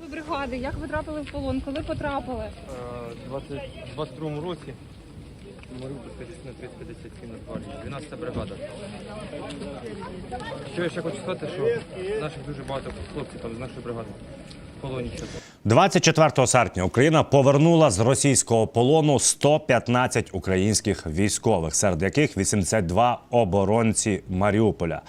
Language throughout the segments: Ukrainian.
ви бригади? Як ви трапили в полон? Коли потрапили? Е, 20 22 році Маріупольська частина 357 Нацгвардії, 12 бригада. Що я ще хочу сказати, що наших дуже багато хлопців там з нашої бригади в полоні ще. 24 серпня Україна повернула з російського полону 115 українських військових, серед яких 82 оборонці Маріуполя.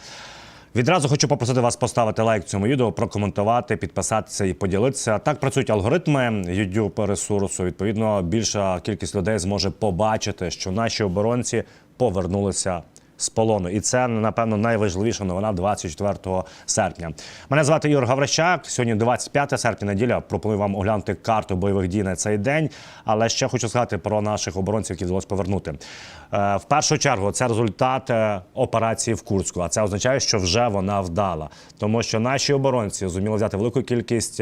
Відразу хочу попросити вас поставити лайк цьому відео, прокоментувати, підписатися і поділитися. Так працюють алгоритми youtube ресурсу. Відповідно, більша кількість людей зможе побачити, що наші оборонці повернулися з полону. І це напевно найважливіша новина 24 серпня. Мене звати Ігор Гаврищак. Сьогодні 25 серпня, неділя. Пропоную вам оглянути карту бойових дій на цей день. Але ще хочу сказати про наших оборонців, які вдалося повернути. Е, В першу чергу це результат е, операції в Курську. А це означає, що вже вона вдала, тому що наші оборонці зуміли взяти велику кількість.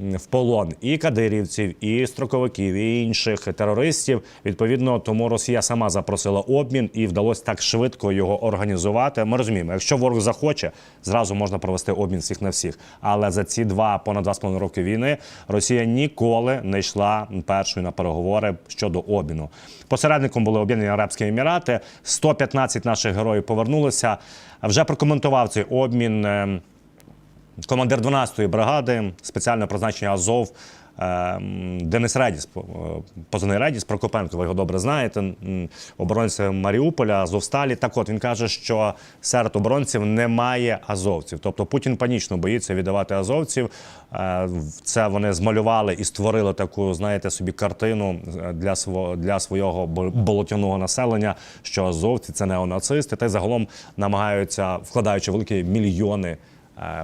В полон і кадирівців, і строковиків, і інших терористів. Відповідно, тому Росія сама запросила обмін і вдалося так швидко його організувати. Ми розуміємо, якщо ворог захоче, зразу можна провести обмін всіх на всіх. Але за ці два понад два з половиною роки війни Росія ніколи не йшла першою на переговори щодо обміну. Посередником були Об'єднані Арабські Емірати. 115 наших героїв повернулися. Вже прокоментував цей обмін. Командир 12-ї бригади спеціального призначення Азов е, Денис Редіс, е, позивний Редіс Прокопенко, ви його добре знаєте, м, оборонець Маріуполя, Азовсталі. Так от він каже, що серед оборонців немає азовців. Тобто Путін панічно боїться віддавати азовців. Е, Це вони змалювали і створили таку, знаєте, собі картину для свого для свого бо- болотяного населення, що азовці це неонацисти, та й загалом намагаються, вкладаючи великі мільйони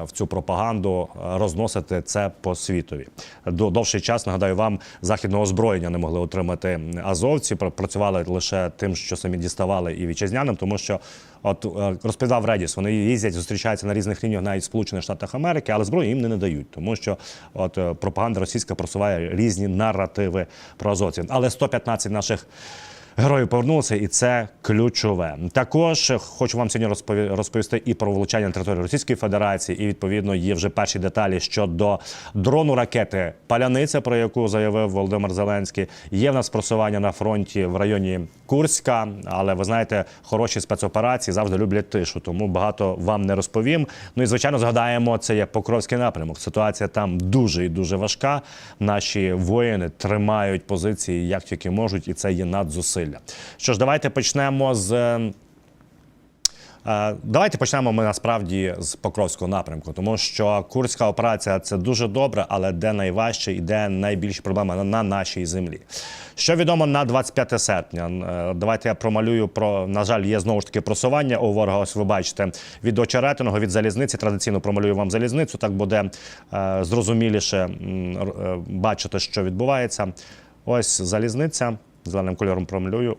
в цю пропаганду е, розносити це по світові. До довший час нагадаю вам західного озброєння не могли отримати азовці. Працювали лише тим, що самі діставали і вітчизняним, тому що. От е, розповідав Редіс, вони їздять, зустрічаються на різних лініях навіть в Сполучених Штатах Америки, але зброю їм не надають, тому що от е, пропаганда російська просуває різні наративи про азовців. Але 115 наших Герої повернулися, і це ключове. Також хочу вам сьогодні розпові- розповісти і про влучання на територію Російської Федерації. І відповідно є вже перші деталі щодо дрону ракети Паляниця, про яку заявив Володимир Зеленський. Є в нас просування на фронті в районі Курська, але ви знаєте, хороші спецоперації завжди люблять тишу, тому багато вам не розповім. Ну і звичайно, згадаємо, це є Покровський напрямок. Ситуація там дуже і дуже важка. Наші воїни тримають позиції як тільки можуть, і це є надзусилля. Що ж, давайте почнемо з. е, Давайте почнемо ми насправді з Покровського напрямку, тому що курська операція це дуже добре, але де найважче і де найбільші проблеми на, на нашій землі. Що відомо на 25 серпня? Е, Давайте я промалюю про на жаль, є знову ж таки просування у ворога. Ось ви бачите від очеретиного, від залізниці. Традиційно промалюю вам залізницю. Так буде е, зрозуміліше бачити, що відбувається. Ось залізниця. Зеленим кольором промалюю.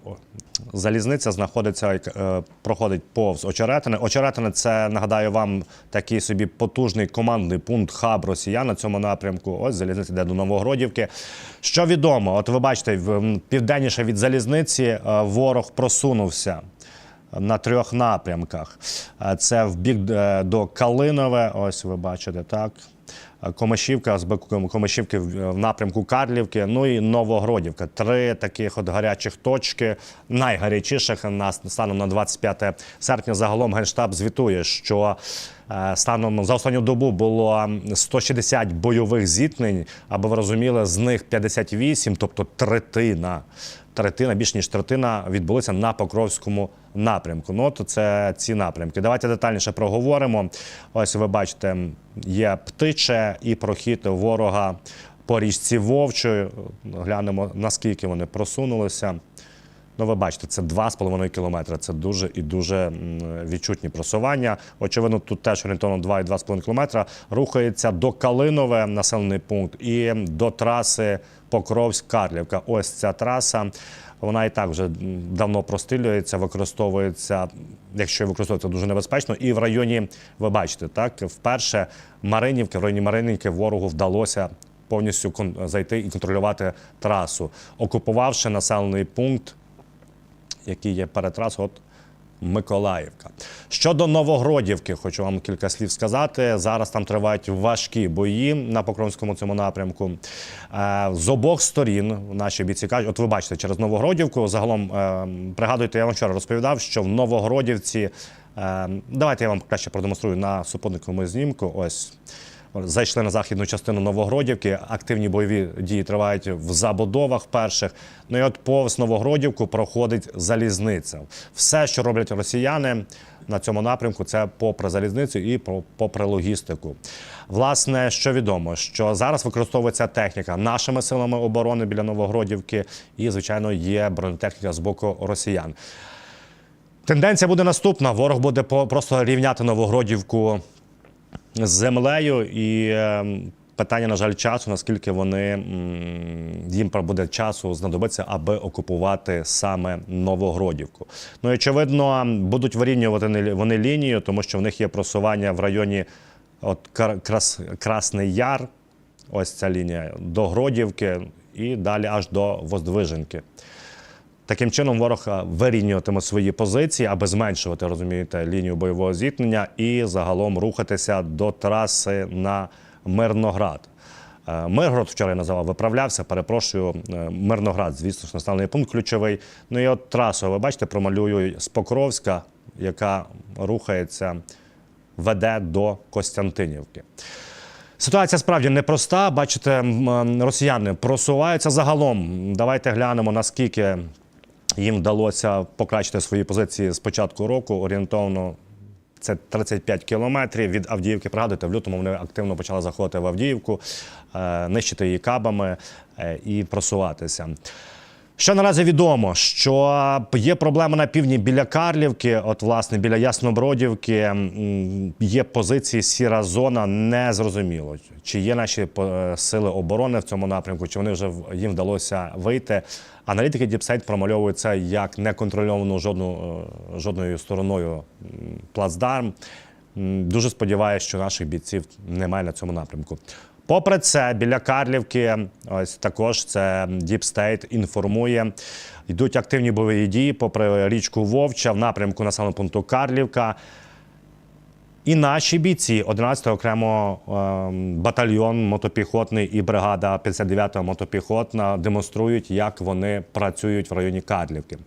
Залізниця знаходиться, е, проходить повз Очеретини. Очеретини це нагадаю вам такий собі потужний командний пункт хаб росіян на цьому напрямку. Ось залізниця йде до Новогродівки. Що відомо, от ви бачите, південніше від залізниці е, ворог просунувся. На трьох напрямках. Е, Це в бік до Калинове. Ось ви бачите, так. Е, Комишівка з боку Комишівки в в напрямку Карлівки, ну і Новогродівка. Три таких от гарячих точки, найгарячіших на станом на 25 серпня. Загалом генштаб звітує, що е, станом за останню добу було 160 бойових зіткнень, аби ви розуміли, з них 58, тобто третина. Третина, більш ніж третина відбулися на Покровському напрямку. Ну, от це ці напрямки. Давайте детальніше проговоримо. Ось ви бачите, є птиче і прохід ворога по річці Вовчою. Глянемо, наскільки вони просунулися. Ну, ви бачите, це 2,5 кілометри. Це дуже і дуже відчутні просування. Очевидно, тут теж орієнтовно 2,2,5 кілометра. Рухається до Калинове, населений пункт, і до траси Покровськ-Карлівка. Ось ця траса. Вона і так вже давно прострілюється, використовується, якщо використовується дуже небезпечно. І в районі, ви бачите, так вперше Маринівки, в районі Маринівки ворогу вдалося повністю зайти і контролювати трасу, окупувавши населений пункт який є перед трасою, от Миколаївка. Щодо Новогродівки, хочу вам кілька слів сказати. Зараз там тривають важкі бої на Покровському цьому напрямку. Е, З обох сторін наші бійці кажуть, от ви бачите, через Новогродівку. Загалом е, пригадуйте, я вам вчора розповідав, що в Новогродівці. е, Давайте я вам краще продемонструю на супутниковому знімку. Ось Зайшли на західну частину Новогродівки. Активні бойові дії тривають в забудовах перших. Ну і от повз Новогродівку проходить залізниця. Все, що роблять росіяни на цьому напрямку, це попри залізницю і попри логістику. Власне, що відомо, що зараз використовується техніка нашими силами оборони біля Новогродівки, і звичайно є бронетехніка з боку росіян. Тенденція буде наступна: ворог буде просто рівняти Новогродівку з землею і е, питання, на жаль, часу, наскільки вони їм буде часу знадобиться, аби окупувати саме Новогродівку. Ну і очевидно, будуть вирівнювати вони- лінію, тому що в них є просування в районі от Крас, Красний Яр. Ось ця лінія до Гродівки і далі аж до Воздвиженки. Таким чином, ворог е, вирівнюватиме свої позиції, аби зменшувати, розумієте, лінію бойового зіткнення і загалом рухатися до траси на Мирноград. Е, Миргород вчора я називав, виправлявся. Перепрошую, е, Мирноград, звісно ж, населений пункт ключовий. Ну і от трасу, ви бачите, промалюю з Покровська, яка рухається, веде до Костянтинівки. Ситуація справді непроста. Бачите, росіяни просуваються загалом. Давайте глянемо, наскільки їм вдалося покращити свої позиції з початку року. Орієнтовно це 35 кілометрів від Авдіївки. Пригадуйте, в лютому вони активно почали заходити в Авдіївку, е, нищити її кабами е, і просуватися. Що наразі відомо, що є проблема на півдні біля Карлівки, от власне біля Яснобродівки є позиції сіра зона. Незрозуміло, чи є наші е, сили оборони в цьому напрямку, чи вони вже їм вдалося вийти. Аналітики Діпсайт промальовують це як неконтрольовану жодну, е, жодною стороною плацдарм. Дуже сподіваюся, що наших бійців немає на цьому напрямку. Попри це, біля Карлівки, ось також це State інформує. Йдуть активні бойові дії попри річку Вовча в напрямку населеного пункту Карлівка. І наші бійці 11 окремо ем, батальйон мотопіхотний і бригада 59-го мотопіхотна демонструють, як вони працюють в районі Карлівки.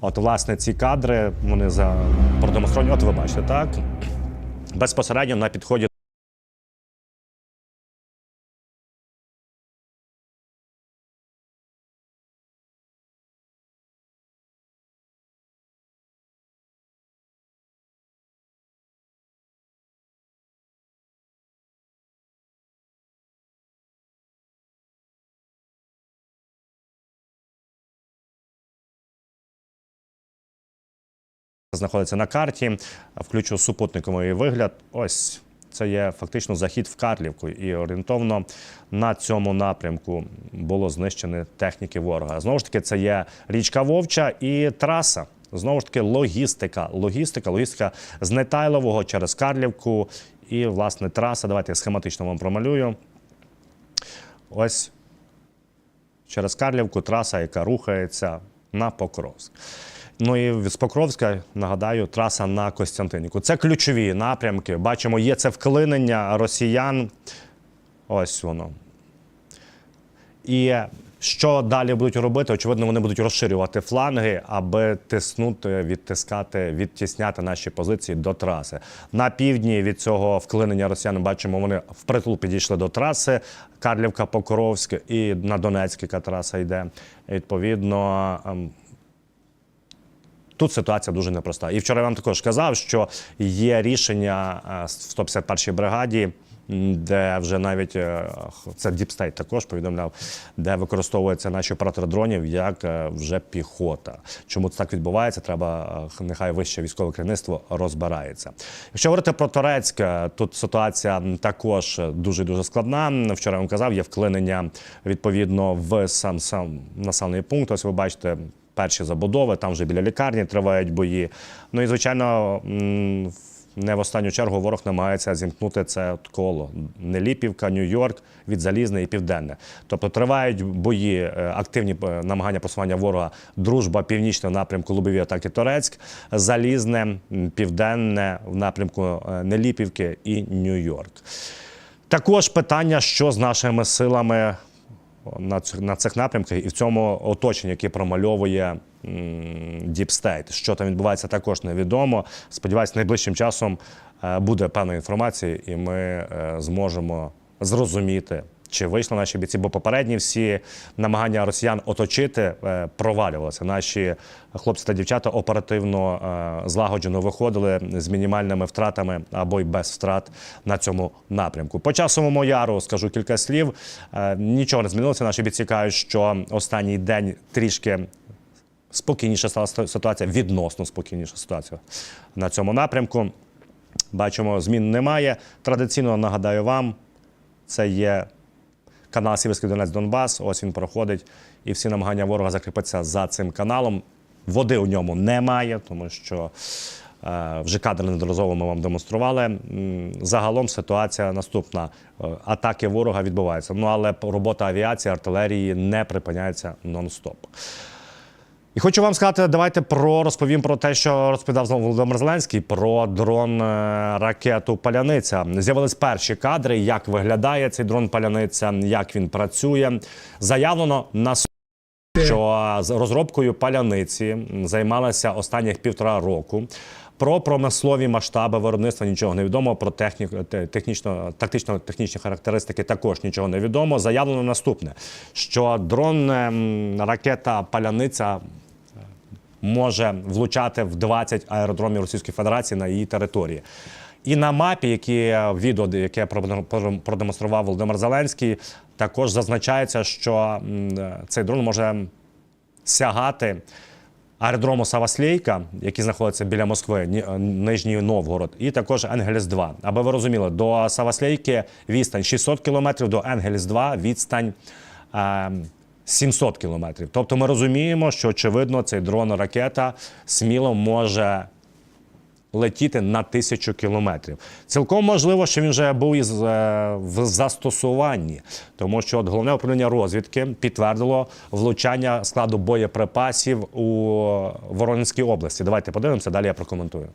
От, власне, ці кадри вони за продемонстровані. От ви бачите, так безпосередньо на підході. Знаходиться на карті. Включу супутниковий вигляд. Ось це є фактично захід в Карлівку, і орієнтовно на цьому напрямку було знищені техніки ворога. Знову ж таки, це є річка Вовча і траса. Знову ж таки, логістика. Логістика, логістика з Нетайлового через Карлівку. І, власне, траса. Давайте я схематично вам промалюю. Ось через Карлівку траса, яка рухається на Покровськ. Ну і з Покровська, нагадаю, траса на Костянтинівку. Це ключові напрямки. Бачимо, є це вклинення росіян. Ось воно. І що далі будуть робити? Очевидно, вони будуть розширювати фланги, аби тиснути, відтискати, відтісняти наші позиції до траси. На півдні від цього вклинення росіян бачимо, вони впритул підійшли до траси Карлівка Покровськ і на Донецьк, яка траса йде. Відповідно. Тут ситуація дуже непроста. І вчора я вам також казав, що є рішення е, в 151-й бригаді, де вже навіть е, це State також повідомляв, де використовуються наші оператори дронів як е, вже піхота. Чому це так відбувається? Треба нехай вище військове керівництво розбирається. Якщо говорити про Торецьк, е, тут ситуація також дуже дуже складна. Вчора я вам казав, є вклинення відповідно в сам сам населений пункт. Ось ви бачите перші забудови, там вже біля лікарні тривають бої. Ну і звичайно, не в останню чергу ворог намагається зімкнути це коло. Неліпівка, Нью-Йорк від Залізне і Південне. Тобто тривають бої, е, активні е, намагання просування ворога, дружба північного напрямку Лубові атаки Торецьк, Залізне, Південне в напрямку е, Неліпівки і Нью-Йорк. Також питання, що з нашими силами на цих, на цих напрямках і в цьому оточенні, яке промальовує State. Що там відбувається, також невідомо. Сподіваюсь, найближчим часом е, буде певна інформація, і ми е, зможемо зрозуміти. Чи вийшли наші бійці? Бо попередні всі намагання росіян оточити е, провалювалися. Наші хлопці та дівчата оперативно е, злагоджено виходили з мінімальними втратами або й без втрат на цьому напрямку. По часовому яру скажу кілька слів. Е, Нічого не змінилося. Наші бійці кажуть, що останній день трішки спокійніша стала ситуація, відносно спокійніша ситуація на цьому напрямку. Бачимо, змін немає. Традиційно нагадаю вам, це є канал Сіверський Донець Донбас. Ось він проходить. І всі намагання ворога закріпитися за цим каналом. Води у ньому немає, тому що е, вже кадри неодноразово ми вам демонстрували. Загалом ситуація наступна: Е, атаки ворога відбуваються. Ну але робота авіації, артилерії не припиняється нон-стоп. І хочу вам сказати, давайте про розповім про те, що розповідав знову Володимир Зеленський про дрон е, ракету Паляниця. З'явились перші кадри, як виглядає цей дрон Паляниця, як він працює. Заявлено на що з розробкою паляниці займалися останніх півтора року. Про промислові масштаби виробництва нічого не відомо. Про техні... технічно, тактично-технічні характеристики також нічого не відомо. Заявлено наступне: що дрон ем, ракета паляниця може влучати в 20 аеродромів Російської Федерації на її території. І на мапі, які е, відео, яке продем- продемонстрував Володимир Зеленський, також зазначається, що е, цей дрон може сягати аеродрому Саваслейка, який знаходиться біля Москви, е, Нижній Новгород, і також Енгельс 2. Аби ви розуміли, до Саваслейки відстань 600 кілометрів, до Енгельс 2 відстань. Е, 700 кілометрів. Тобто ми розуміємо, що очевидно цей дрон ракета сміло може летіти на тисячу кілометрів. Цілком можливо, що він вже був із е, в застосуванні, тому що от головне управління розвідки підтвердило влучання складу боєприпасів у Воронезькій області. Давайте подивимося, далі я прокоментую.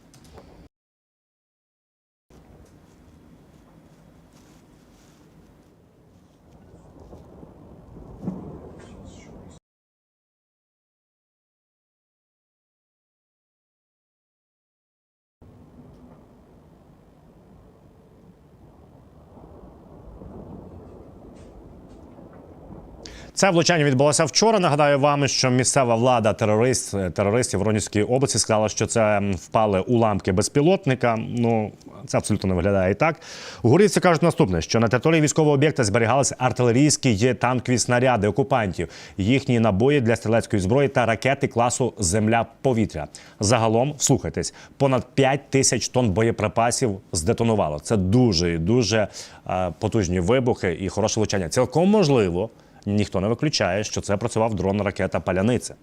Це влучання відбулося вчора. Нагадаю вам, що місцева влада терорист, терористів Воронезької області сказала, що це впали уламки безпілотника. Ну це абсолютно не виглядає і так. Гурівці кажуть наступне: що на території військового об'єкта зберігалися артилерійські танкові снаряди окупантів, їхні набої для стрілецької зброї та ракети класу Земля-повітря. Загалом, слухайтесь, понад 5 тисяч тонн боєприпасів здетонувало. Це дуже дуже е, потужні вибухи і хороше влучання. Цілком можливо. Ніхто не виключає, що це працював дрон ракета Паляниця.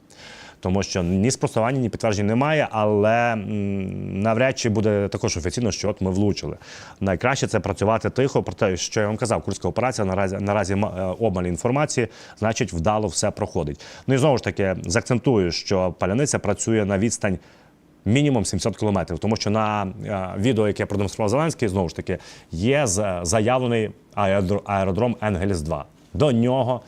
Тому що ні спростування, ні підтверджень немає, але навряд чи буде також офіційно, що от ми влучили. Найкраще це працювати тихо. Про те, що я вам казав, курська операція наразі наразі е, обмаль інформації, значить, вдало все проходить. Ну і знову ж таки заакцентую, що паляниця працює на відстань. Мінімум 700 кілометрів, тому що на е, відео, яке продемонстрував Зеленський, знову ж таки, є з- заявлений аеродр- аеродром Енгельс 2 До нього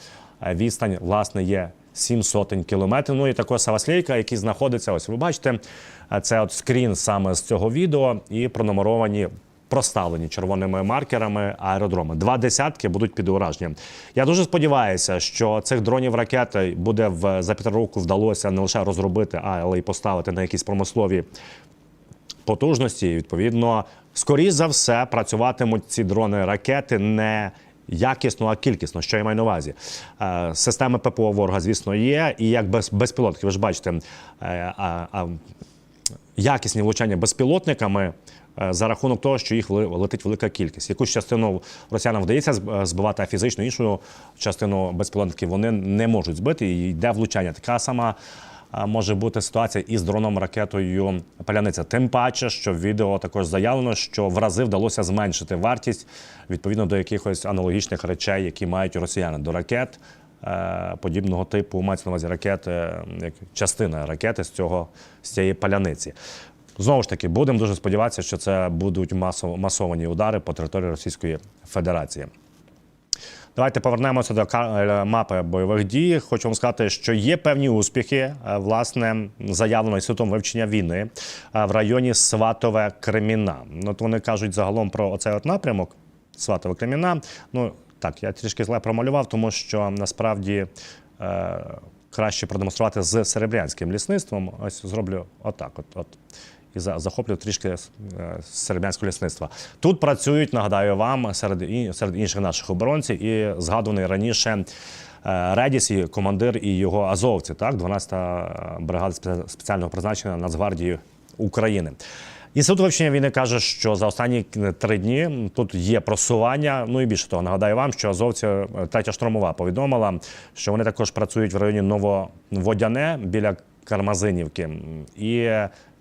е, відстань, власне, є 7 сотень кілометрів. Ну і також Саваслейка, який знаходиться, ось ви бачите, е, це от скрін саме з цього відео і пронумеровані. Проставлені червоними маркерами аеродроми. Два десятки будуть під ураженням. Я дуже сподіваюся, що цих дронів ракет буде в за півтора року вдалося не лише розробити, але й поставити на якісь промислові потужності. І, відповідно, скоріш за все працюватимуть ці дрони ракети не якісно, а кількісно. Що я маю на увазі? Е, Системи ППО ворога, звісно, є, і як без, безпілотки, ви ж бачите, е, якісні влучання безпілотниками. е, За рахунок того, що їх летить велика кількість. Якусь частину росіянам вдається збивати, а фізично іншу частину безпілотників вони не можуть збити. І йде влучання. Така сама може бути ситуація із дроном ракетою Паляниця. Тим паче, що в відео також заявлено, що в рази вдалося зменшити вартість відповідно до якихось аналогічних речей, які мають росіяни до ракет. е, Подібного типу мається на увазі ракети, як частина ракети з цього з цієї паляниці. Знову ж таки, будемо дуже сподіватися, що це будуть масово масовані удари по території Російської Федерації. Давайте повернемося до е, мапи бойових дій. Хочу вам сказати, що є певні успіхи, е, власне, заявлено інститутом вивчення війни е, в районі Сватове Креміна. От вони кажуть загалом про оцей от напрямок Сватове Креміна. Ну так, я трішки зле промалював, тому що насправді. Краще продемонструвати з серебрянським лісництвом. Ось зроблю отак. От, от. І за- захоплю трішки е, серебрянського лісництва. Тут працюють, нагадаю вам, серед, серед інших наших оборонців і згадуваний раніше е, Редіс, і командир і його азовці, так, 12-та бригада спеціального призначення Нацгвардії України. Інститут вивчення війни каже, що за останні три дні тут є просування. Ну і більше того, нагадаю вам, що азовці е, третя штурмова повідомила, що вони також працюють в районі Нововодяне біля Кармазинівки. І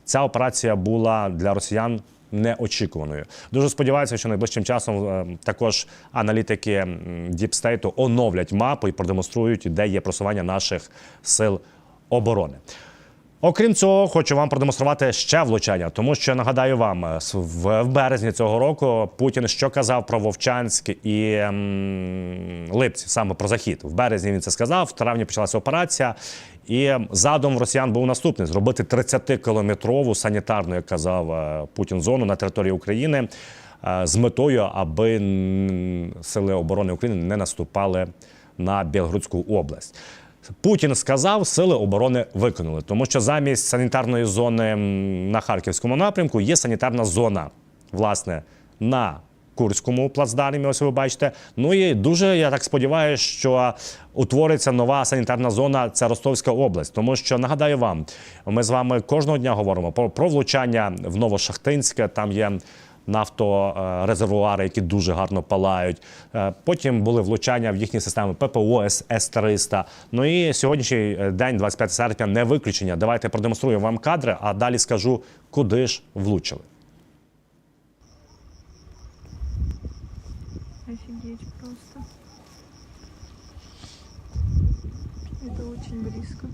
ця операція була для росіян неочікуваною. Дуже сподіваюся, що найближчим часом е, також аналітики Діпстейту оновлять мапу і продемонструють, де є просування наших сил оборони. Окрім цього, хочу вам продемонструвати ще влучання, тому що нагадаю вам, е, в березні цього року Путін що казав про Вовчанськ і ем, Липці, саме про захід. В березні він це сказав. В травні почалася операція. І задум росіян був наступний: зробити 30-кілометрову санітарну, як казав е, Путін, зону на території України е, з метою, аби сили оборони України не наступали на Білгородську область. Путін сказав, сили оборони виконали, тому що замість санітарної зони на харківському напрямку є санітарна зона, власне, на Курському плацдармі. Ось ви бачите. Ну і дуже я так сподіваюся, що утвориться нова санітарна зона. Це Ростовська область. Тому що нагадаю вам, ми з вами кожного дня говоримо про, про влучання в Новошахтинське. Там є нафторезервуари, які дуже гарно палають. Е, Потім були влучання в їхні системи ППО С-300. Ну і сьогоднішній е, день, 25 серпня, не виключення. Давайте продемонструю вам кадри, а далі скажу, куди ж влучили. Офигеть просто. Это очень близко.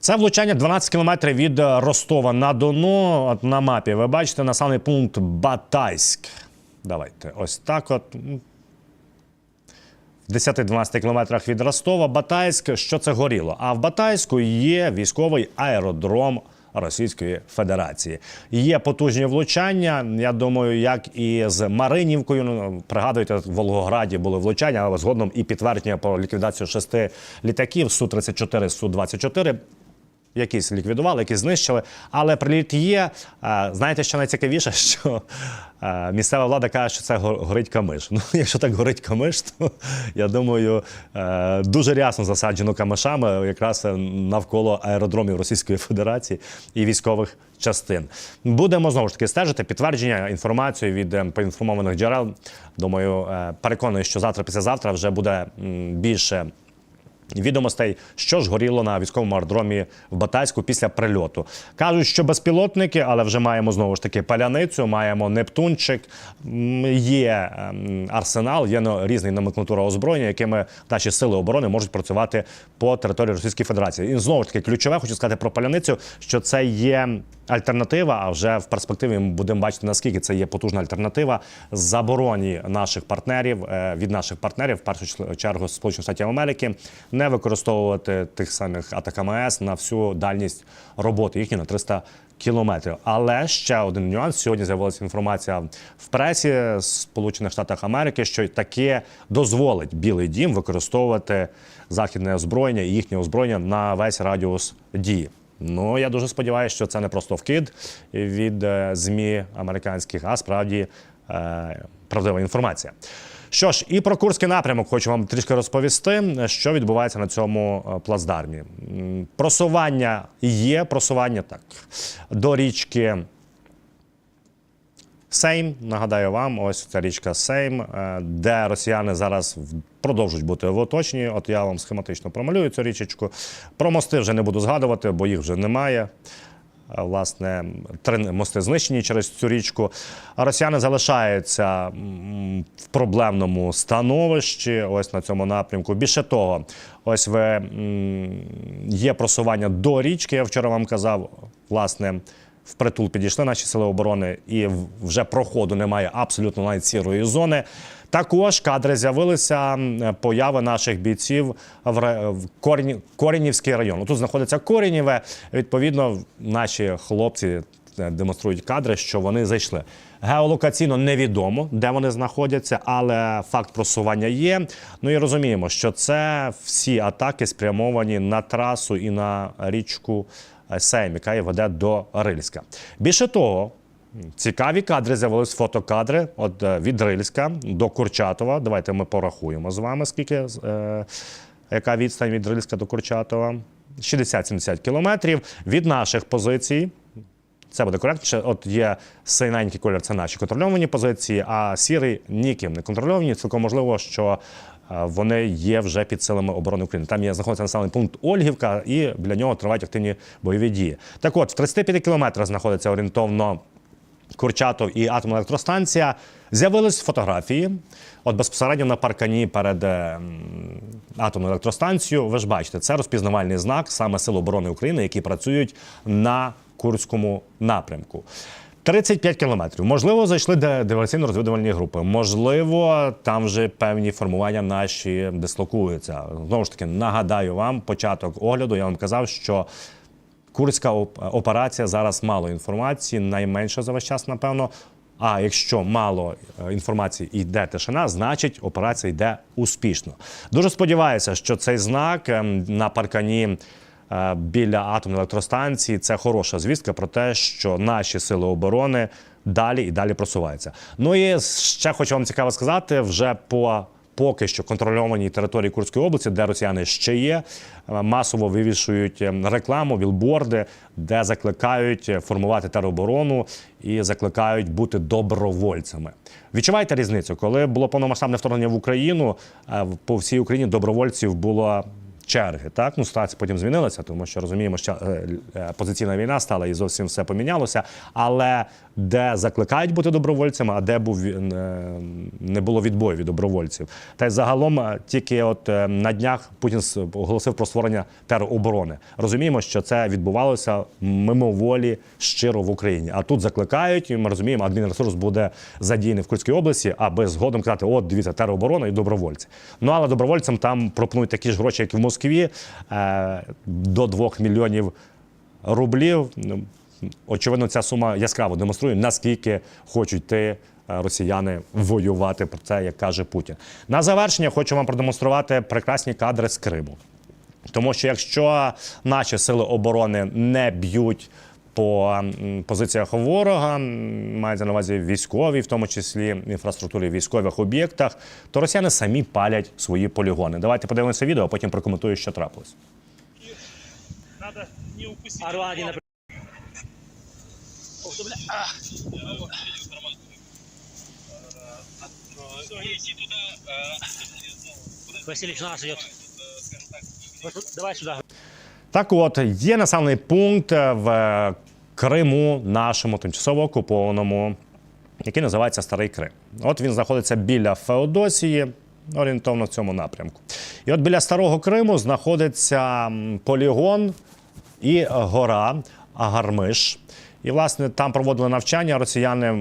Це влучання 12 кілометрів від е, Ростова на Дону. От на мапі ви бачите населений пункт Батайськ. Давайте ось так. От в 10-12 кілометрах від Ростова, Батайськ. Що це горіло? А в Батайську є військовий аеродром. Російської Федерації є потужні влучання. Я думаю, як і з Маринівкою. Ну пригадуєте, в Волгограді були влучання, але згодом і підтвердження про ліквідацію шести літаків су 34 су 24 Якісь ліквідували, якісь знищили. Але приліт є. Знаєте, що найцікавіше, що місцева влада каже, що це горить камиш. Ну, якщо так горить камиш, то я думаю, е, дуже рясно засаджено камишами якраз е, навколо аеродромів Російської Федерації і військових частин. Будемо знову ж таки стежити підтвердження інформацію від е, поінформованих джерел. Думаю, е, переконаний, що завтра, післязавтра вже буде більше відомостей, що ж горіло на військовому аеродромі в Батайську після прильоту. Кажуть, що безпілотники, але вже маємо знову ж таки паляницю, маємо Нептунчик, є ем, арсенал, є різний номенклатура озброєння, якими наші сили оборони можуть працювати по території Російської Федерації. І знову ж таки ключове, хочу сказати про паляницю, що це є. Альтернатива, а вже в перспективі ми будемо бачити, наскільки це є потужна альтернатива забороні наших партнерів е, від наших партнерів, в першу чергу Сполучених Штатів Америки, не використовувати тих самих АТКМС на всю дальність роботи їхні на 300 кілометрів. Але ще один нюанс. Сьогодні з'явилася інформація в пресі Сполучених Штатів Америки, що таке дозволить Білий Дім використовувати західне озброєння і їхнє озброєння на весь радіус дії. Ну, я дуже сподіваюся, що це не просто вкид від е, ЗМІ американських, а справді е, правдива інформація. Що ж, і про Курський напрямок хочу вам трішки розповісти, що відбувається на цьому е, плацдармі. Просування є, просування так. До річки Сейм. Нагадаю вам, ось ця річка Сейм, е, де росіяни зараз продовжують бути в оточенні. От я вам схематично промалюю цю річечку. Про мости вже не буду згадувати, бо їх вже немає. Е, Власне, три мости знищені через цю річку. А росіяни залишаються в проблемному становищі. Ось на цьому напрямку. Більше того, ось ви є просування до річки. Я вчора вам казав, власне. Впритул підійшли наші сили оборони, і вже проходу немає абсолютно навіть сірої зони. Також кадри з'явилися появи наших бійців в, Коренівський район. Тут знаходиться Кореніве. Відповідно, наші хлопці е, демонструють кадри, що вони зайшли. Геолокаційно невідомо, де вони знаходяться, але факт просування є. Ну і розуміємо, що це всі атаки спрямовані на трасу і на річку Сейм, яка і веде до Рильська. Більше того, Цікаві кадри з'явились фотокадри от е, від Рильська до Курчатова. Давайте ми порахуємо з вами, скільки е, яка відстань від Рильська до Курчатова. 60-70 кілометрів від наших позицій. Це буде коректніше. От є синенький колір, це наші контрольовані позиції, а сірий ніким не контрольовані. Цілком можливо, що е, вони є вже під силами оборони України. Там є знаходиться населений пункт Ольгівка, і біля нього тривають активні бойові дії. Так от, в 35 кілометрах знаходиться орієнтовно Курчатов і атомна електростанція. З'явились фотографії. От безпосередньо на паркані перед е, м, атомною електростанцією. Ви ж бачите, це розпізнавальний знак саме Сил оборони України, які працюють на Курському напрямку. 35 кілометрів. Можливо, зайшли де диверсійно-розвідувальні групи. Можливо, там вже певні формування наші дислокуються. Знову ж таки, нагадаю вам початок огляду. Я вам казав, що Курська операція зараз мало інформації, найменше за весь час, напевно. А якщо мало е, інформації йде тишина, значить операція йде успішно. Дуже сподіваюся, що цей знак ем, на паркані біля атомної електростанції це хороша звістка про те, що наші сили оборони далі і далі просуваються. Ну і ще хочу вам цікаво сказати, вже по поки що контрольованій території Курської області, де росіяни ще є, е, масово вивішують е, рекламу, білборди, де закликають е, формувати тероборону і закликають бути добровольцями. Відчуваєте різницю, коли було повномасштабне вторгнення в Україну, е, по всій Україні добровольців було. Черги, так ну ситуація потім змінилася, тому що розуміємо, що е, е, позиційна війна стала і зовсім все помінялося. Але де закликають бути добровольцями, а де був е, не було відбою від добровольців. Та й загалом е, тільки от е, на днях Путін оголосив про створення тероборони. Розуміємо, що це відбувалося мимоволі щиро в Україні. А тут закликають, і ми розуміємо, адмінресурс буде задіяний в Курській області, аби згодом казати, от дивіться, тероборона і добровольці. Ну але добровольцям там пропонують такі ж гроші, як і в Москві, до 2 мільйонів рублів. Очевидно, ця сума яскраво демонструє, наскільки хочуть йти е, росіяни воювати про це, як каже Путін. На завершення хочу вам продемонструвати прекрасні кадри з Криму. Тому що якщо наші сили оборони не б'ють по позиціях ворога, мається на увазі військові, в тому числі інфраструктурі військових об'єктах, то росіяни самі палять свої полігони. Давайте подивимося відео, а потім прокоментую, що трапилось. Орла один, например. Василич наш идет. Давай сюда. Так от, є населений пункт в Криму, нашому тимчасово окупованому, який називається Старий Крим. От він знаходиться біля Феодосії, орієнтовно в цьому напрямку. І от біля Старого Криму знаходиться полігон і гора Агармиш. І, власне, там проводили навчання росіяни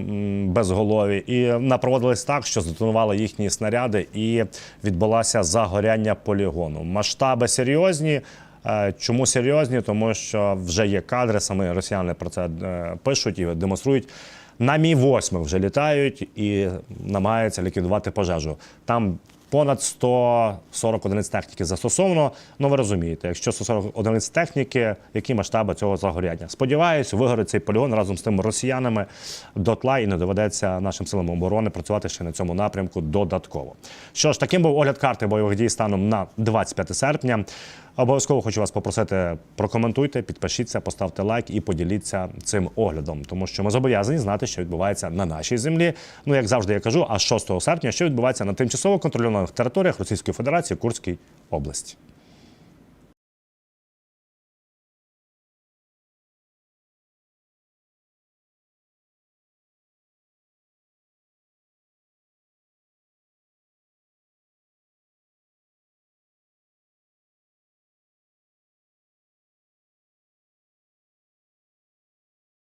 безголові, і напроводились так, що здетонували їхні снаряди, і відбулося загоряння полігону. Масштаби серйозні. Е, Чому серйозні? Тому що вже є кадри, саме росіяни про це е, пишуть і демонструють. На мі 8 вже літають і намагаються ліквідувати пожежу. Там понад 140 одиниць техніки застосовано. Ну ви розумієте, якщо 140 одиниць техніки, які масштаби цього загоряння? Сподіваюсь, вигорить цей полігон разом з тими росіянами дотла і не доведеться нашим силам оборони працювати ще на цьому напрямку додатково. Що ж, таким був огляд карти бойових дій станом на 25 серпня. Обов'язково хочу вас попросити прокоментуйте, підпишіться, поставте лайк і поділіться цим оглядом, тому що ми зобов'язані знати, що відбувається на нашій землі. Ну як завжди, я кажу, а 6 серпня, що відбувається на тимчасово контрольованих територіях Російської Федерації Курській області.